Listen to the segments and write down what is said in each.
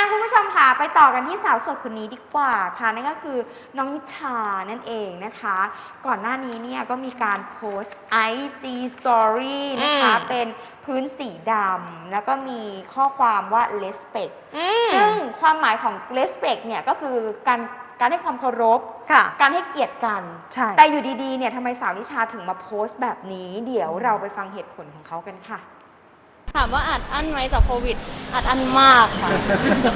ะคุณผู้ชมค่ะไปต่อกันที่สาวโสดคนนี้ดีกว่าค่ะนั่นก็คือน้องนิชานั่นเองนะคะ ก่อนหน้านี้เนี่ยก็มีการโพสต์ IG Story นะคะอืม เป็นพื้นสีดำแล้วก็มีข้อความว่า respect อืมซึ่งความหมายของ respect เนี่ยก็คือการการให้ความเคารพ ค่ะ การให้เกียรติกัน ใช่แต่อยู่ดีๆเนี่ยทำไมสาวนิชาถึงมาโพสต์แบบนี้ เดี๋ยวเราไปฟังเหตุผลของเขากันค่ะ ถามว่าอัดอั้นไหมจากโควิด อัดอั้นมากค่ะ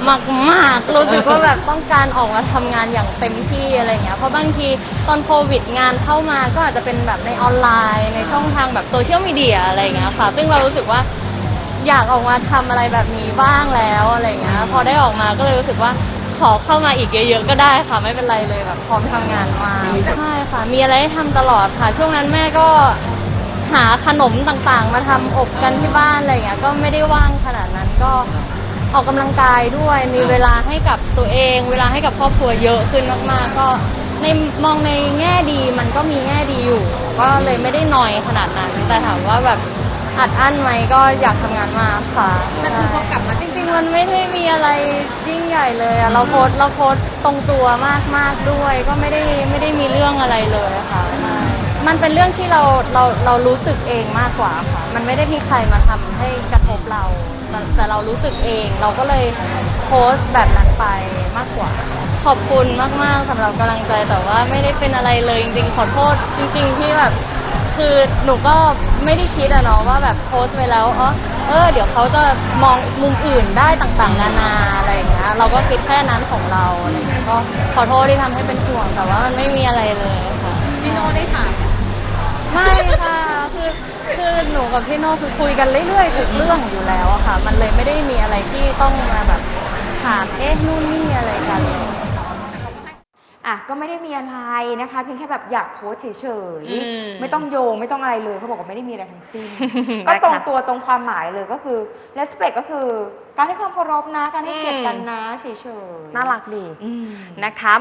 มากมากๆรู้สึกว่าแบบต้องการออกมาทำงานอย่างเต็มที่อะไรเงี้ยเพราะบางทีตอนโควิดงานเข้ามาก็อาจจะเป็นแบบในออนไลน์ในช่องทางแบบโซเชียลมีเดียอะไรเงี้ยค่ะ ซึ่งเรารู้สึกว่าอยากออกมาทำอะไรแบบนี้บ้างแล้วอะไรเงี้ยพอได้ออกมาก็เลยรู้สึกว่าขอเข้ามาอีกเยอะๆก็ได้ค่ะ ไม่เป็นไรเลยแบบพร้อมทำงานมาใช่ค่ะ มีอะไรให้ทำตลอดค่ะ ช่วงนั้นแม่ก็ หาขนมต่างๆ มาทำอบกันที่บ้านอะไรอย่างเงี้ยก็ไม่ได้ว่างขนาดนั้นก็ออกกำลังกายด้วย มีเวลาให้กับตัวเอง เวลาให้กับครอบครัวเยอะขึ้นมากๆ ก็ในมองในแง่ดีมันก็มีแง่ดีอยู่ ก็เลยไม่ได้หนอยขนาดนั้น แต่ถามว่าแบบอัดอั้นไหมก็อยากทำงานมากค่ะแต่คือพอกลับมาจริงๆมันไม่ได้มีอะไรยิ่งใหญ่เลยอะเราโพสต์เราโพสต์ตรงตัวมากๆด้วย ก็ไม่ได้ไม่ได้มีเรื่องอะไรเลยค่ะ มันเป็นเรื่องที่เราเราเรารู้สึกเองมากกว่าค่ะ มันไม่ได้มีใครมาทำให้กระทบเราแต่แต่เรารู้สึกเอง เราก็เลยโพสต์แบบนั้นไปมากกว่า ขอบคุณมากๆสำหรับกำลังใจแต่ว่าไม่ได้เป็นอะไรเลยจริงๆขอโทษจริง ๆ ที่แบบ คือหนูก็ไม่ได้คิดอะเนาะว่าแบบโพสต์ไปแล้วเออเออ เดี๋ยวเขาจะมองมุมอื่นได้ต่างๆ นานาอะไรอย่างเงี้ยเราก็คิดแค่นั้นของเราอะไรอย่างเงี้ยก็ขอโทษที่ทำให้เป็นห่วงแต่ว่ามันไม่มีอะไรเลยค่ะ พี่โน่ได้ถามไม่ค่ะ คือคือหนู กับพี่โน่คือคุยกันเรื่อยๆทุกเรื่องอยู่แล้วอะค่ะ มันเลยไม่ได้มีอะไรที่ต้องมาแบบถามเอ๊ะนู่นนี่อะไรกันอะก็ไม่ได้มีอะไรนะคะเพียงแค่แบบอยากโพสต์เฉยอืมๆไม่ต้องโยงไม่ต้องอะไรเลยเขาบอกว่าไม่ได้มีอะไรทั้งสิ้นนะคะก็ตรงตัวตรงความหมายเลยก็คือ respect ก็คือ การให้ความเคารพนะ การให้เกียรติกันนะเฉยๆน่ารักดีอืม นะคะ